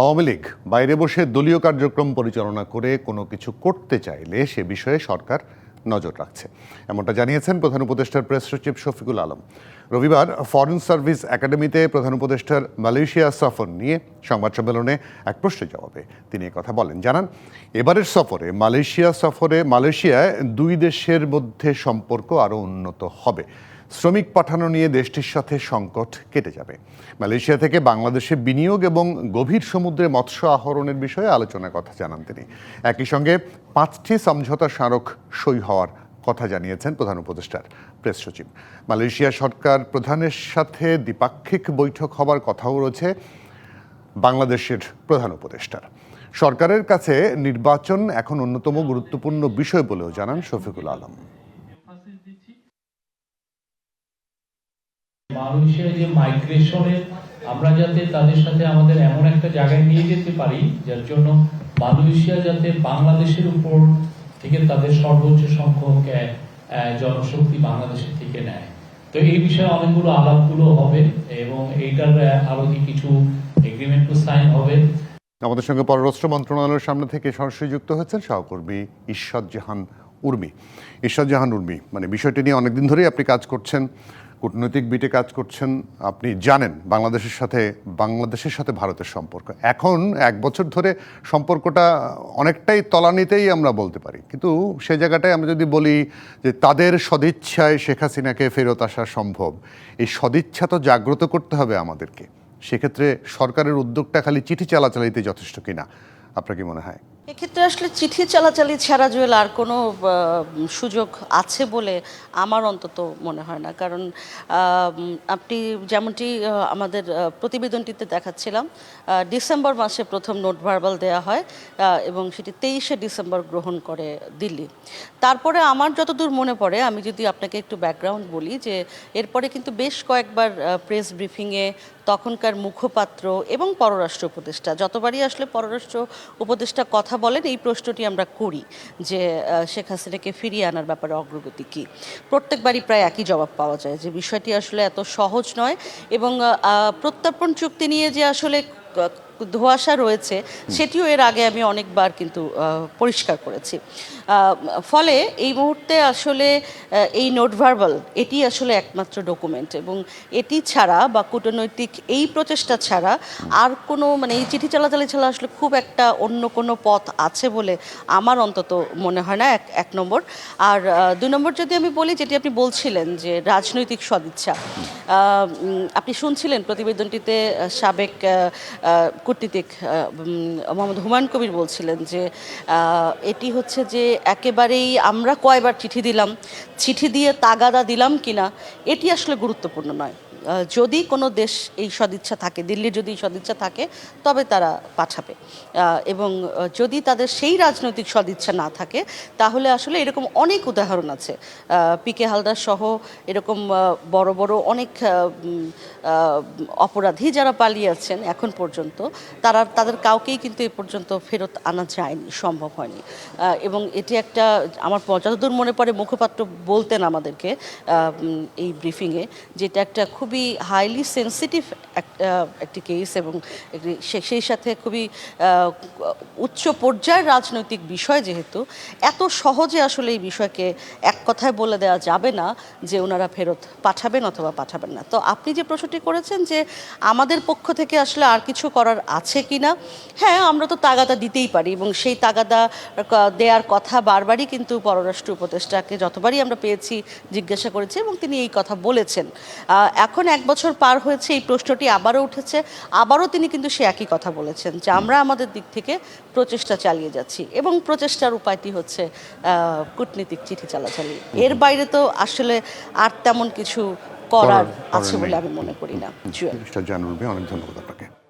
আওয়ামী লীগ বাইরে বসে দলীয় কার্যক্রম পরিচালনা করে কোনো কিছু করতে চাইলে সে বিষয়ে সরকার নজর রাখছে। এমনটা জানিয়েছেন প্রধান উপদেষ্টার প্রেস সচিব শফিকুল আলম। রবিবার ফরেন সার্ভিস একাডেমিতে প্রধান উপদেষ্টার মালয়েশিয়া সফর নিয়ে সংবাদ সম্মেলনে এক প্রশ্নের জবাবে তিনি কথা বলেন, জানান, এবারের সফরে মালয়েশিয়া সফরে মালয়েশিয়ায় দুই দেশের মধ্যে সম্পর্ক আরও উন্নত হবে। শ্রমিক পাঠানো নিয়ে দেশটির সাথে সংকট কেটে যাবে। মালয়েশিয়া থেকে বাংলাদেশে বিনিয়োগ এবং গভীর সমুদ্রে মৎস্য আহরণের বিষয়ে আলোচনার কথা জানান তিনি। একই সঙ্গে পাঁচটি সমঝোতা স্মারক সই হওয়ার কথা জানিয়েছেন প্রধান উপদেষ্টার প্রেস সচিব। মালয়েশিয়া সরকার প্রধানের সাথে দ্বিপাক্ষিক বৈঠক হবার কথাও রয়েছে বাংলাদেশের প্রধান উপদেষ্টার। সরকারের কাছে নির্বাচন এখন অন্যতম গুরুত্বপূর্ণ বিষয় বলেও জানান শফিকুল আলম। মালয়েশিয়ায় যে মাইগ্রেশনের আমরা যাতে তাদের সাথে আমাদের এমন একটা জায়গায় নিয়ে যেতে পারি, যার জন্য মালয়েশিয়া যাতে বাংলাদেশের উপর থেকে তাদের সর্বোচ্চ সংখ্যক জনশক্তি বাংলাদেশের থেকে নেয়। তো এই বিষয়ে অনেকগুলো আলাপগুলো হবে এবং এইটার আরও কিছু এগ্রিমেন্টও সাইন হবে। আমাদের সঙ্গে পররাষ্ট্র মন্ত্রণালয়ের সামনে থেকে সরাসরি যুক্ত হয়েছেন সহকর্মী ঈশ্বর জাহান উর্মি। ঈশ্বর জাহান উর্মি মানে বিষয়টি নিয়ে অনেকদিন ধরেই আপনি কাজ করছেন। কূটনৈতিক বিটে কাজ করছেন, আপনি জানেন বাংলাদেশের সাথে বাংলাদেশের সাথে ভারতের সম্পর্ক। এখন এক বছর ধরে সম্পর্কটা অনেকটাই তলানিতেই আমরা বলতে পারি। কিন্তু সে জায়গাটায় আমরা যদি বলি যে তাদের সদিচ্ছায় শেখ হাসিনাকে ফেরত আসা সম্ভব, এই সদিচ্ছা তো জাগ্রত করতে হবে আমাদেরকে। সেক্ষেত্রে সরকারের উদ্যোগটা খালি চিঠি চালাচালিতে যথেষ্ট কিনা, আপনার কি মনে হয়? এক্ষেত্রে আসলে চিঠি চালাচালি ছাড়া জুয়েল আর কোনো সুযোগ আছে বলে আমার অন্তত মনে হয় না। কারণ আপনি যেমনটি আমাদের প্রতিবেদনটিতে দেখাচ্ছিলাম ডিসেম্বর মাসে প্রথম নোট ভার্বাল দেওয়া হয় এবং সেটি তেইশে ডিসেম্বর গ্রহণ করে দিল্লি। তারপরে আমার যতদূর মনে পড়ে, আমি যদি আপনাকে একটু ব্যাকগ্রাউন্ড বলি যে, এরপরে কিন্তু বেশ কয়েকবার প্রেস ব্রিফিংয়ে তখনকার মুখপাত্র এবং পররাষ্ট্র উপদেষ্টা। যতবারই আসলে পররাষ্ট্র উপদেষ্টা কথা বলেন, এই প্রশ্নটি আমরা করি যে শেখ হাসিনাকে ফিরিয়ে আনার ব্যাপারে অগ্রগতি কী? প্রত্যেকবারই প্রায় একই জবাব পাওয়া যায় যে, বিষয়টি আসলে এত সহজ নয় এবং প্রত্যর্পণ চুক্তি নিয়ে যে আসলে ধোঁয়াশা রয়েছে, সেটিও এর আগে আমি অনেকবার কিন্তু পরিষ্কার করেছি। ফলে এই মুহূর্তে আসলে এই নোট ভার্বাল, এটি আসলে একমাত্র ডকুমেন্ট এবং এটি ছাড়া বা কূটনৈতিক এই প্রচেষ্টা ছাড়া আর কোনো মানে এই চিঠি চালাচালি ছাড়া আসলে খুব একটা অন্য কোনো পথ আছে বলে আমার অন্তত মনে হয় না, এক এক নম্বর। আর দুই নম্বর যদি আমি বলি, যেটি আপনি বলছিলেন যে রাজনৈতিক সদিচ্ছা আপনি শুনছিলেন প্রতিবেদনটিতে সাবেক কূটনীতিক মোহাম্মদ হুমায়ুন কবির বলছিলেন যে এটি হচ্ছে যে একেবারেই আমরা কয়বার চিঠি দিলাম, চিঠি দিয়ে তাগাদা দিলাম কিনা, এটি আসলে গুরুত্বপূর্ণ নয়। যদি কোনো দেশ এই সদিচ্ছা থাকে, দিল্লির যদি সদিচ্ছা থাকে, তবে তারা পাঠাবে। এবং যদি তাদের সেই রাজনৈতিক সদিচ্ছা না থাকে, তাহলে আসলে এরকম অনেক উদাহরণ আছে। পি কে হালদার সহ এরকম বড় বড় অনেক অপরাধী যারা পালিয়ে আছেন এখন পর্যন্ত, তারা, তাদের কাউকেই কিন্তু এ পর্যন্ত ফেরত আনা যায়নি, সম্ভব হয়নি। এবং এটি একটা, আমার যতদূর মনে পড়ে, মুখপাত্র বলতেন আমাদেরকে এই ব্রিফিংয়ে, যেটা একটা খুবই হাইলি সেন্সিটিভ একটি কেস এবং সেই সাথে খুবই উচ্চ পর্যায়ের রাজনৈতিক বিষয় যেহেতু এত সহজে আসলে এই বিষয়কে এক কথায় বলে দেওয়া যাবে না যে ওনারা ফেরত পাঠাবেন অথবা পাঠাবেন না। তো আপনি যে প্রশ্নটি করেছেন যে আমাদের পক্ষ থেকে আসলে আর কিছু করার আছে কি না হ্যাঁ আমরা তো তাগাদা দিতেই পারি এবং সেই তাগাদা দেওয়ার কথা বারবারই কিন্তু পররাষ্ট্র উপদেষ্টাকে যতবারই আমরা পেয়েছি জিজ্ঞাসা করেছি এবং তিনি এই কথা বলেছেন। আহ, এখন এক বছর পার হয়েছে এই প্রশ্নটি আবারও উঠেছে। আবারও তিনি কিন্তু সে একই কথা বলেছেন যে আমরা আমাদের দিক থেকে প্রচেষ্টা চালিয়ে যাচ্ছি এবং প্রচেষ্টার উপায়টি হচ্ছে আহ, কূটনীতিক চিঠি চালাচালি। এর বাইরে তো আসলে আর তেমন কিছু করার আছে বলে আমি মনে করি না। জুয়েল। মিস্টার অনেক ধন্যবাদ আপনাকে।